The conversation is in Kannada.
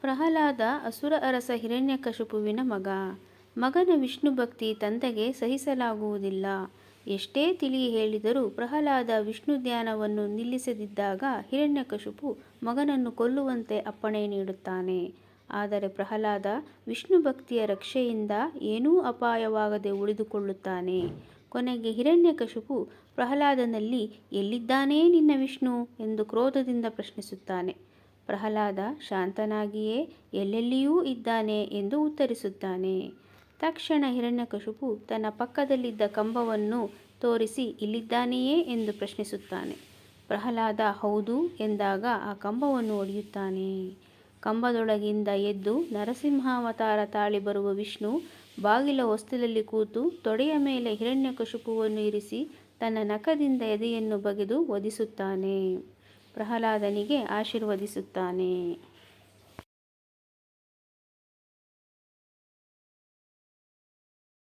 ಪ್ರಹ್ಲಾದ ಅಸುರ ಅರಸ ಹಿರಣ್ಯಕಶಿಪುವಿನ ಮಗ. ಮಗನ ವಿಷ್ಣು ಭಕ್ತಿ ತಂದೆಗೆ ಸಹಿಸಲಾಗುವುದಿಲ್ಲ. ಎಷ್ಟೇ ತಿಳಿ ಹೇಳಿದರೂ ಪ್ರಹ್ಲಾದ ವಿಷ್ಣು ಧ್ಯಾನವನ್ನು ನಿಲ್ಲಿಸದಿದ್ದಾಗ ಹಿರಣ್ಯಕಶಿಪು ಮಗನನ್ನು ಕೊಲ್ಲುವಂತೆ ಅಪ್ಪಣೆ ನೀಡುತ್ತಾನೆ. ಆದರೆ ಪ್ರಹ್ಲಾದ ವಿಷ್ಣು ಭಕ್ತಿಯ ರಕ್ಷೆಯಿಂದ ಏನೂ ಅಪಾಯವಾಗದೆ ಉಳಿದುಕೊಳ್ಳುತ್ತಾನೆ. ಕೊನೆಗೆ ಹಿರಣ್ಯಕಶಿಪು, ಪ್ರಹ್ಲಾದನಲ್ಲಿ ಎಲ್ಲಿದ್ದಾನೇ ನಿನ್ನ ವಿಷ್ಣು ಎಂದು ಕ್ರೋಧದಿಂದ ಪ್ರಶ್ನಿಸುತ್ತಾನೆ. ಪ್ರಹ್ಲಾದ ಶಾಂತನಾಗಿಯೇ ಎಲ್ಲೆಲ್ಲಿಯೂ ಇದ್ದಾನೆ ಎಂದು ಉತ್ತರಿಸುತ್ತಾನೆ. ತಕ್ಷಣ ಹಿರಣ್ಯಕಶಿಪು ತನ್ನ ಪಕ್ಕದಲ್ಲಿದ್ದ ಕಂಬವನ್ನು ತೋರಿಸಿ ಇಲ್ಲಿದ್ದಾನೆಯೇ ಎಂದು ಪ್ರಶ್ನಿಸುತ್ತಾನೆ. ಪ್ರಹ್ಲಾದ ಹೌದು ಎಂದಾಗ ಆ ಕಂಬವನ್ನು ಒಡೆಯುತ್ತಾನೆ. ಕಂಬದೊಳಗಿಂದ ಎದ್ದು ನರಸಿಂಹಾವತಾರ ತಾಳಿ ಬರುವ ವಿಷ್ಣು ಬಾಗಿಲ ಹೊಸ್ತಿಲಲ್ಲಿ ಕೂತು ತೊಡೆಯ ಮೇಲೆ ಹಿರಣ್ಯಕಶಿಪುವನ್ನು ಇರಿಸಿ ತನ್ನ ನಖದಿಂದ ಎದೆಯನ್ನು ಬಗೆದು ವಧಿಸುತ್ತಾನೆ. ಪ್ರಹ್ಲಾದನಿಗೆ ಆಶೀರ್ವದಿಸುತ್ತಾನೆ.